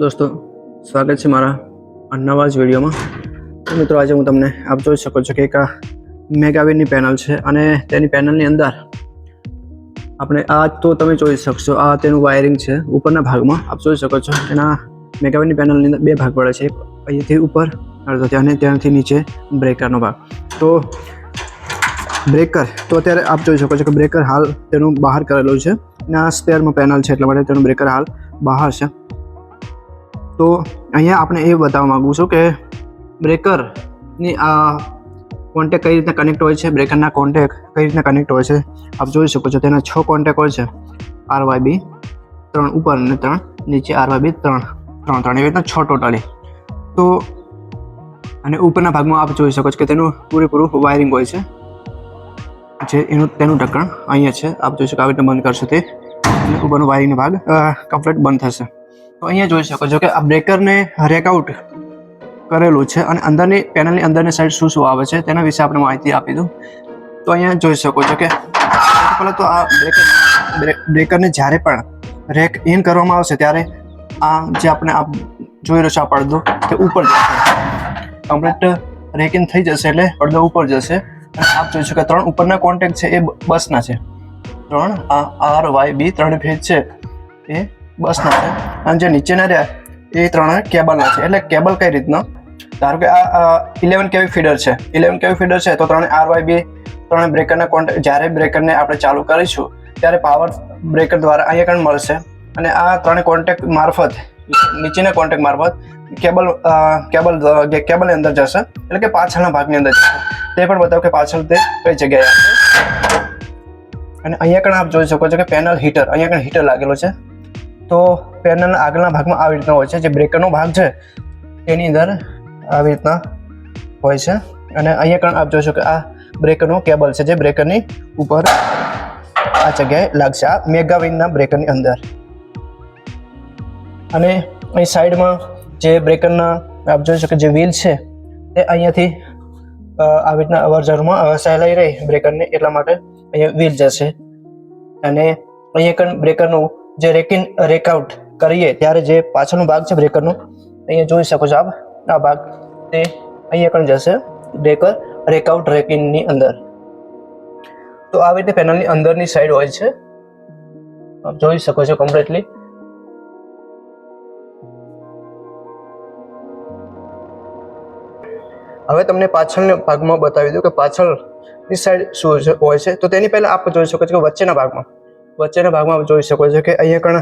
દોસ્તો, સ્વાગત છે મારા આ વિડીયોમાં. તો મિત્રો, આજે હું તમને આપ જોઈ શકો છો કે એક આ મેગાવીનની પેનલ છે અને તેની પેનલની અંદર આપણે આ તો તમે જોઈ શકશો, આ તેનું વાયરિંગ છે ઉપરના ભાગમાં. આપ જોઈ શકો છો, એના મેગાવિનની પેનલની અંદર બે ભાગ પડે છે. અહીંયાથી ઉપર અડધો અને ત્યાંથી નીચે બ્રેકરનો ભાગ. તો બ્રેકર, તો અત્યારે આપ જોઈ શકો છો કે બ્રેકર હાલ તેનું બહાર કરેલું છે. અને આ સ્પેરમાં પેનલ છે, એટલા માટે તેનું બ્રેકર હાલ બહાર છે. તો અહીંયા આપણે એ બતાવવા માગું છું કે બ્રેકરની આ કોન્ટેક કઈ રીતના કનેક્ટ હોય છે? બ્રેકરના કોન્ટેક કઈ રીતના કનેક્ટ હોય છે? આપ જોઈ શકો છો તેના છ કોન્ટેક હોય છે. આર વાય બી ત્રણ, ઉપર અને ત્રણ, નીચે આર વાય બી ત્રણ ત્રણ ત્રણ, એવી રીતના છ ટોટલી તો અને ઉપરના ભાગમાં આપ જોઈ શકો છો કે તેનું પૂરેપૂરું વાયરિંગ હોય છે. જે એનું, તેનું ઢક્કણ અહીંયા છે. આપ જોઈ શકો આવી રીતે બંધ કરશો તે. ઉપરનો વાયરિંગનો ભાગ કમ્પ્લીટ બંધ થશે. તો અહીંયા જોઈ શકો છો કે આ બ્રેકરને રેકઆઉટ કરેલું છે અને અંદરની પેનલની અંદરની સાઈડ શું શું આવે છે તેના વિશે આપણે માહિતી આપી દઉં. તો અહીંયા જોઈ શકો છો કે સૌથી પહેલાં તો આ બ્રેકર બ્રેકરને જ્યારે પણ રેક ઇન કરવામાં આવશે ત્યારે આ જે આપણે આ જોઈ રહ્યો છે આ પડદો તે ઉપર જશે. કમ્પ્લીટ રેક ઇન થઈ જશે એટલે પડદો ઉપર જશે. અને આપ જોઈ શકો ત્રણ ઉપરના કોન્ટેક્ટ છે એ બસના છે. ત્રણ આ આર વાય બી ત્રણ ફેજ છે. એ બસના છે અને જે નીચેના રહ્યા, એ ત્રણે કેબલના છે. એટલે કેબલ કઈ રીતનો? ધારો કે આ ઇલેવન કેવી ફીડર છે? ઇલેવન કેવી ફીડર છે? તો ત્રણે આર વાય બી ત્રણે બ્રેકરના કોન્ટેક્ટ જ્યારે બ્રેકરને આપણે ચાલુ કરીશું, ત્યારે પાવર બ્રેકર દ્વારા અહીંયા કણ મળશે? અને આ ત્રણે કોન્ટેક્ટ મારફત, નીચેના કોન્ટેક્ટ મારફત કેબલ કેબલ કેબલની અંદર જશે, એટલે કે પાછળના ભાગની અંદર જશે. તે પણ બતાવો કે પાછળ તે કઈ જગ્યાએ અને અહીંયા કણ આપ જોઈ શકો છો કે પેનલ હીટર અહીંયા કણ હીટર લાગેલો છે. તો પેનલના આગળના ભાગમાં આવી રીતના હોય છે, જે બ્રેકરનો ભાગ છે, એની અંદર આવી રીતના હોય છે. અને અહીંયા પણ આપ જોશો કે આ બ્રેકરનો કેબલ છે, જે બ્રેકરની ઉપર આ જગ્યાએ લાગશે, આ મેગાવિનના બ્રેકરની અંદર. અને અહીં સાઈડમાં જે બ્રેકરના આપ જોઈ શકો જે વ્હીલ છે, તે અહીંયાથી આવી રીતના અવર જવરમાં સહેલાઈ રહી બ્રેકરને એટલા માટે અહીંયા વ્હીલ જશે. અને અહીંયા પણ બ્રેકરનું જે રેકિન રેકઆઉટ કરીએ ત્યારે જે પાછળનો ભાગ છે બ્રેકરનો અહીંયા જોઈ શકો છો આપ. આ ભાગ તે અહીંયા પણ જશે બ્રેકર રેકઆઉટ રેકિનની અંદર. તો આવી રીતે પેનલની અંદરની સાઈડ હોય છે. જોઈ શકો છો કમ્પ્લીટલી હવે તમને પાછળના ભાગમાં બતાવી દઉં કે પાછળની સાઈડ શું હોય છે. તો તેની પહેલા આપ જોઈ શકો છો કે વચ્ચેના ભાગમાં વચ્ચેના ભાગમાં જોઈ શકો છો કે અહીંયા કણ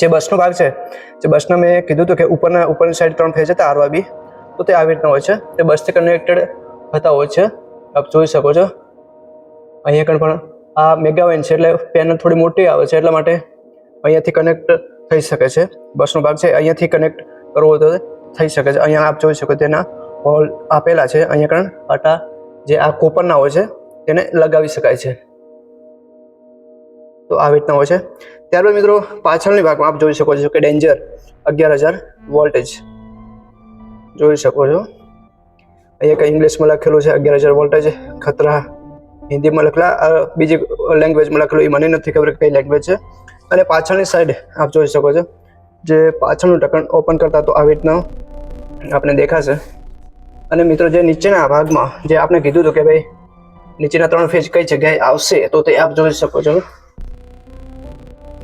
જે બસનો ભાગ છે, જે બસનો મેં કીધું હતું કે ઉપરના, ઉપરની સાઈડ ત્રણ ફેજ હતા આરવા બી તો તે આવી રીતના હોય છે. તે બસથી કનેક્ટેડ થતા હોય છે. આપ જોઈ શકો છો. અહીંયા પણ આ મેગાવેન છે, એટલે પેનલ થોડી મોટી આવે છે, એટલા માટે અહીંયાથી કનેક્ટ થઈ શકે છે. બસનો ભાગ છે, અહીંયાથી કનેક્ટ કરવો તો થઈ શકે છે. અહીંયા આપ જોઈ શકો તેના હોલ આપેલા છે. અહીંયા કણ, આટા જે આ કોપરના હોય છે, તેને લગાવી શકાય છે. તો આવી રીતના હોય છે. ત્યારબાદ મિત્રો, પાછળની ભાગમાં આપ જોઈ શકો છો કે ડેન્જર અગિયાર હજાર વોલ્ટેજ. જોઈ શકો છો. અહીંયા કંઈ ઇંગ્લિશમાં લખેલું છે, અગિયાર હજાર વોલ્ટેજ, ખતરા હિન્દીમાં લખેલા બીજી લેંગ્વેજમાં લખેલું એ મને નથી ખબર કઈ લેંગ્વેજ છે. અને પાછળની સાઈડ આપ જોઈ શકો છો જે પાછળનું ઢક્કણ ઓપન કરતા તો આવી રીતના આપણે દેખાશે. અને મિત્રો, જે નીચેના ભાગમાં જે આપણે કીધું હતું કે ભાઈ, નીચેના ત્રણ ફેજ કઈ જગ્યાએ આવશે, તો તે આપ જોઈ શકો છો.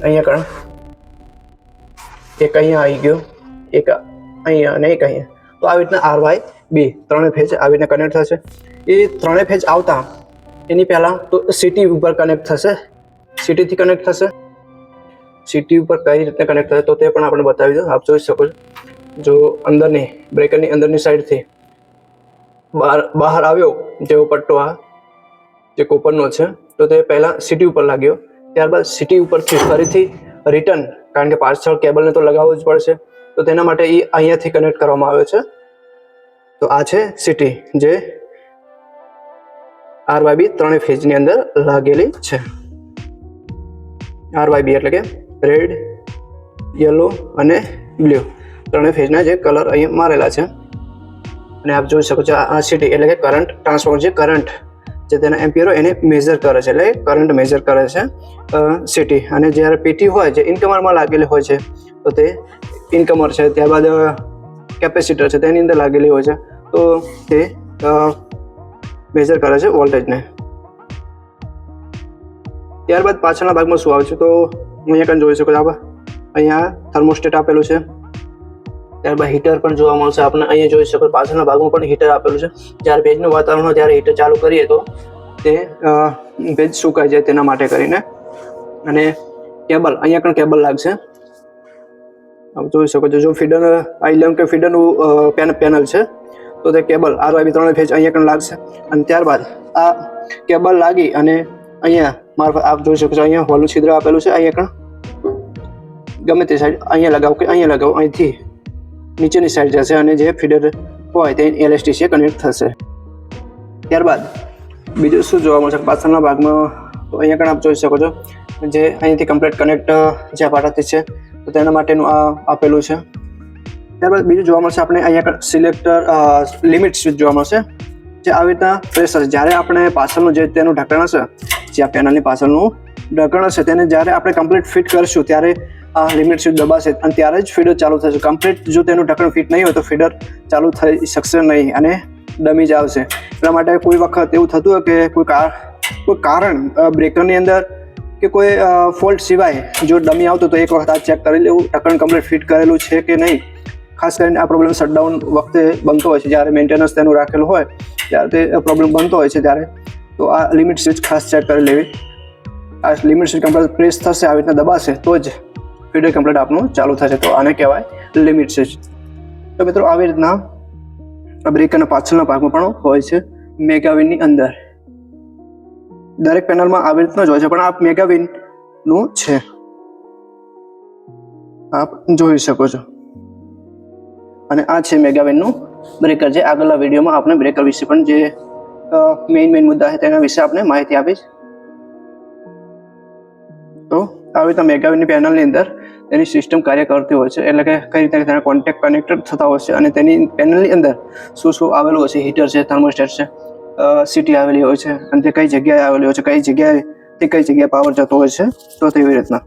અહીંયા કણ? એક અહીંયા આવી ગયો, એક અહીંયા અને એક અહીંયા. તો આવી રીતના આર વાય બે, ત્રણે ફેજ આવી રીતના કનેક્ટ થશે. એ ત્રણેય ફેજ આવતા, એની પહેલાં તો સિટી ઉપર કનેક્ટ થશે. સિટીથી કનેક્ટ થશે. સિટી ઉપર કઈ રીતે કનેક્ટ થશે તો તે પણ આપણે બતાવી દો આપ જોઈ શકો છો. જો અંદરની બ્રેકરની અંદરની સાઈડથી બહાર બહાર આવ્યો જેવો પટ્ટો આ જે કોપરનો છે, તો તે પહેલાં સિટી ઉપર લાગ્યો. ત્યારબાદ સિટી ઉપરથી ફરીથી રિટર્ન કારણ કે પાછળ કેબલને તો લગાવવું જ પડશે. તો તેના માટે એ અહીંયાથી કનેક્ટ કરવામાં આવ્યો છે. તો આ છે સિટી જે આર વાય બી ત્રણેય ફેજની અંદર લાગેલી છે. આર વાય બી એટલે કે રેડ યલો અને બ્લુ ત્રણેય ફેજના જે કલર અહીંયા મારેલા છે. અને આપ જોઈ શકો છો આ સિટી એટલે કે કરંટ ટ્રાન્સફોર્મર જે કરંટ જે તેના એમ્પિયરો એને મેઝર કરે છે, એટલે કરંટ મેઝર કરે છે સિટી અને જ્યારે પીટી હોય, જે ઇન્કમરમાં લાગેલી હોય છે, તો તે ઇન્કમર છે. ત્યારબાદ કેપેસિટર છે, તેની અંદર લાગેલી હોય છે. તો તે મેજર કરે છે વોલ્ટેજને ત્યારબાદ પાછળના ભાગમાં શું આવે છે? તો અહીંયા કંઈ જોઈ શકો છો આપણે અહીંયા થર્મોસ્ટેટ આપેલું છે. ત્યારબાદ હીટર પણ જોવા મળશે. આપણે અહીંયા જોઈ શકો પાછળના ભાગમાં પણ હીટર આપેલું છે. જ્યારે ભેજનું વાતાવરણ હોય ત્યારે હીટર ચાલુ કરીએ તો તે ભેજ સુકાઈ જાય તેના માટે કરીને. અને કેબલ અહીંયા પણ કેબલ લાગશે. આપ જોઈ શકો છો, જો ફીડર આઈ ઇલેવન કે ફીડરનું પેન પેનલ છે, તો તે કેબલ આર વાય ત્રણ ફેજ અહીંયા પણ લાગશે. અને ત્યારબાદ આ કેબલ લાગી અને અહીંયા મારફત આપ જોઈ શકો છો, અહીંયા હોલું છિદ્ર આપેલું છે, અહીંયા પણ. ગમે તે સાઈડ અહીંયા લગાવો કે અહીંયા લગાવો, અહીંથી નીચેની સાઈડ જશે અને જે ફીડર હોય તે એલએસટીસીએ કનેક્ટ થશે. ત્યારબાદ બીજું શું જોવા મળશે? પાછળના ભાગમાં અહીંયા પણ આપ જોઈ શકો છો જે અહીંથી કમ્પ્લીટ કનેક્ટ જે અપાટાથી છે, તો તેના માટેનું આ આપેલું છે. ત્યારબાદ બીજું જોવા મળશે આપણે અહીંયા સિલેક્ટર લિમિટ સ્વિચ જોવા મળશે, જે આવી રીતના પ્રેશર જ્યારે આપણે પાછળનું જે તેનું ઢાંકણ હશે, જે આ પેનલની પાછળનું ઢાંકણ હશે, તેને જ્યારે આપણે કમ્પ્લીટ ફિટ કરશું, ત્યારે આ લિમિટ સ્વિચ દબાશે અને ત્યારે જ ફીડર ચાલુ થશે. કમ્પ્લીટ જો તેનું ઢાંકણ ફિટ નહીં હોય તો ફીડર ચાલુ થઈ શકશે નહીં અને ડમી જ આવશે એટલા માટે કોઈ વખત એવું થતું હોય કે કોઈ કાર, કોઈ કારણ બ્રેકરની અંદર કે કોઈ ફોલ્ટ સિવાય જો ડમી આવતો તો એક વખત આ ચેક કરી લેવું. ઢાંકણ કમ્પ્લીટ ફિટ કરેલું છે કે નહીં? ખાસ કરીને આ પ્રોબ્લેમ શટડાઉન વખતે બનતો હોય છે. જ્યારે મેન્ટેનન્સ તેનું રાખેલું હોય, ત્યારે તે પ્રોબ્લેમ બનતો હોય છે ત્યારે. તો આ લિમિટ સ્વિચ ખાસ ચેક કરી લેવી. આ લિમિટ સ્વિચ કમ્પ્લીટ પ્રેસ થશે, આવી રીતના દબાશે, તો જ ફીડર કમ્પ્લીટ આપનું ચાલુ થશે તો આને કહેવાય લિમિટ સ્વિચ તો મિત્રો આવી રીતના બ્રેકરના પાછળના ભાગમાં પણ હોય છે મેગાવિનની અંદર. દરેક પેનલમાં આવી રીતના જ હોય છે, પણ આ મેગાવિનનું છે. આપ જોઈ શકો છો. અને આ છે મેગાવિનનું બ્રેકર, જે આગળના વિડીયોમાં આપણે બ્રેકર વિશે પણ જે મેઇન મેઇન મુદ્દા છે તેના વિશે આપણે માહિતી આપીશ. આવી રીતના મેગાવીની પેનલની અંદર તેની સિસ્ટમ કાર્ય કરતી હોય છે. એટલે કે કઈ રીતે તેના કોન્ટેક્ટ કનેક્ટેડ થતા હોય છે અને તેની પેનલની અંદર શું શું આવેલું હોય છે? હીટર છે થર્મોસ્ટેટ છે સિટી આવેલી હોય છે અને તે કઈ જગ્યાએ આવેલી હોય છે, કઈ જગ્યાએ તે કઈ જગ્યાએ પાવર જતો હોય છે, તો તેવી રીતના.